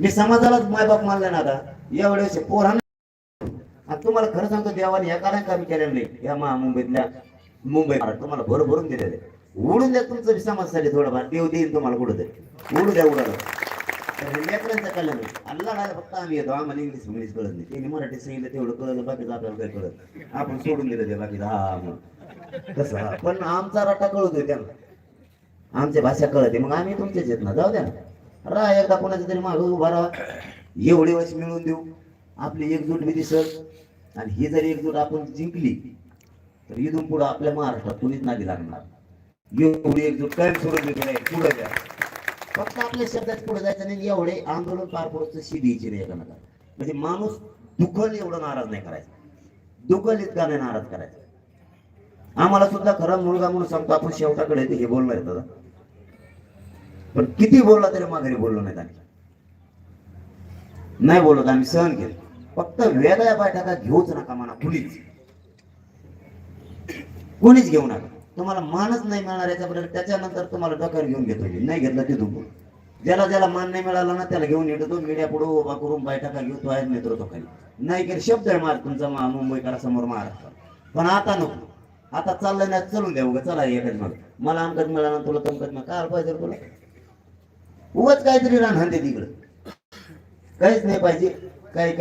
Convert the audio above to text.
मी समाजालाच मायबाप मानले ना आता. एवढे पोरांना आणि तुम्हाला खरं सांगतो देवाने या कारण कमी केलेलं नाही. या महा मुंबईतल्या मुंबई तुम्हाला भर भरून दिलेलं आहे. उडून द्या तुमचं बी समाजासाठी थोडंफार. देव देईल तुम्हाला कुठं तरी उडू द्या. उडालं लेकरांचं कळलं आणि लढायला फक्त आम्ही येतो. आम्हाला इंग्लिश इंग्लिश कळत नाही. त्यांनी मराठी सांगितलं तेवढं कळलं बाकीचं आपल्याला काही कळत आपण सोडून दिलं ते बाकीचं. हा मग म्हणून तसं. पण आमचा रट्टा कळतोय त्यांना. आमच्या भाषा कळते. मग आम्ही तुमच्याच येत ना. जाऊ द्या ना. राहा एकदा कोणाच्या तरी मागं उभा राहा. एवढे वर्ष मिळून देऊ. आपली एकजूट बी दिसत. आणि ही जर एकजूट आपण जिंकली तर इथून पुढे आपल्या महाराष्ट्रात कुणीच नादी लागणार. एवढी एकजूट काय सोडून देतो नाही पुढे द्या. फक्त आपल्या शब्दात पुढे जायचं नाही एवढे आंदोलन पार पडतं शी द्यायची नाही एकामेकाला म्हणजे माणूस दुखल एवढं नाराज नाही करायचं. दुखल इतका नाही नाराज करायचा. आम्हाला सुद्धा खरा मुलगा म्हणून सांगतो आपण शेवटाकडे हे बोलणार दादा पण किती बोलला तरी माघारी बोललो नाही आम्ही. नाही बोलत आम्ही सहन केलं. फक्त वेगळ्या बैठका घेऊच नका म्हणा कुणीच. कुणीच घेऊ नका. तुम्हाला मानच नाही मिळणार याच्यापर्यंत त्याच्यानंतर तुम्हाला डोक्यावर घेऊन घेतो मी. नाही घेतलं ते तुम्ही ज्याला ज्याला मान नाही मिळाला ना त्याला घेऊन येतो. मीडिया पुढे उभा करून बैठका घेतो आहे नेतृत्व खाली नाही केलं शब्द आहे मार तुमचा मुंबईकरा समोर महाराष्ट्र पण आता नको. आता चाललं नाही चलून द्या उगा चला एकच मग. मला आमकत मिळाला तुला तमकत मिळाला. काय पाहिजे तुला? उगाच काहीतरी रान हाणते तिकडं. काहीच नाही पाहिजे. काही काही